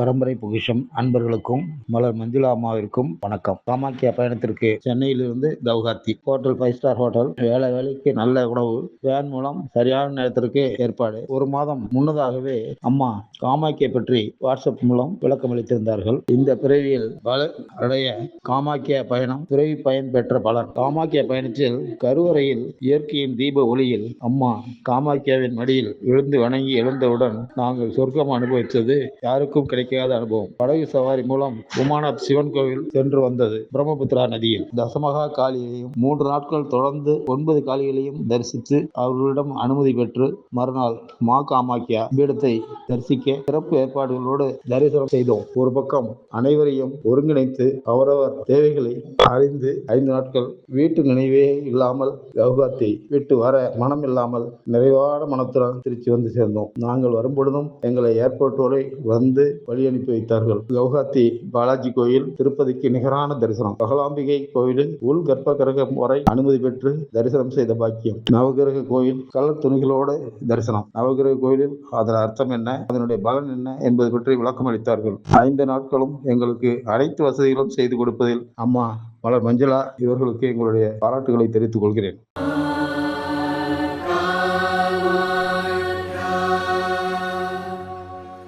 பரம்பரை புகிஷம் அன்பர்களுக்கும் மலர் மஞ்சுளா அம்மாவிற்கும் வணக்கம். காமாக்கியா பயணத்திற்கு சென்னையிலிருந்து Guwahati hotel five star hotel வேலை வேலைக்கு நல்ல உணவு. வேன் மூலம் சரியான நேரத்திற்கு ஏற்பாடு. ஒரு மாதம் முன்னதாகவே அம்மா காமாக்கியை பற்றி வாட்ஸ்அப் மூலம் விளக்கம் அளித்திருந்தார்கள். இந்த பிறவியில் பல அடைய காமாக்கிய பயணம் பிறவி பயன் பெற்ற பலர். காமாக்கிய பயணத்தில் கருவறையில் இயற்கையின் தீப ஒளியில் அம்மா காமாக்கியாவின் மடியில் விழுந்து வணங்கி எழுந்தவுடன் நாங்கள் சொர்க்கம் அனுபவித்தது யாருக்கும் கிடைக்காத அனுபவம். படகு சவாரி மூலம் உமாநாத் சிவன் கோவில் சென்று வந்தது பிரம்மபுத்திரா நதியில். தசமகா காளியையும் மூன்று நாட்கள் தொடர்ந்து ஒன்பது காளிகளையும் தரிசித்து அவர்களிடம் அனுமதி பெற்று மறுநாள் மா காமாக்கியா பீடத்தை தரிசிக்க சிறப்பு ஏற்பாடுகளோடு தரிசனம் செய்தோம். ஒரு பக்கம் அனைவரையும் ஒருங்கிணைத்து அவரவர் தேவைகளை அறிந்து ஐந்து நாட்கள் வீட்டு நினைவே இல்லாமல் கவுகாத்தை விட்டு வர மனம் இல்லாமல் நிறைவான மனத்துடன் திருச்சி வந்து சேர்ந்தோம். நாங்கள் வரும்பொழுதும் எங்களை ஏர்போர்ட் வரை வந்து வழி அனுப்பி வைத்தார்கள். கவுகாத்தி பாலாஜி கோயில் திருப்பதிக்கு நிகரான தரிசனம். பகலாம்பிகை கோயிலில் உள் கர்ப்ப கிரகம் வரை அனுமதி பெற்று தரிசனம் செய்த பாக்கியம். நவகிரக கோயில் கலர் துணிகளோடு தரிசனம். நவகிரக கோயிலில் அதன் அர்த்தம் என்ன? அதனுடைய பலன் என்ன என்பது பற்றி விளக்கம் அளித்தார்கள். ஐந்து நாட்களும் எங்களுக்கு அனைத்து வசதிகளும் செய்து கொடுப்பதில் அம்மா மலர் மஞ்சளா இவர்களுக்கு எங்களுடைய பாராட்டுகளை தெரிவித்துக் கொள்கிறேன்.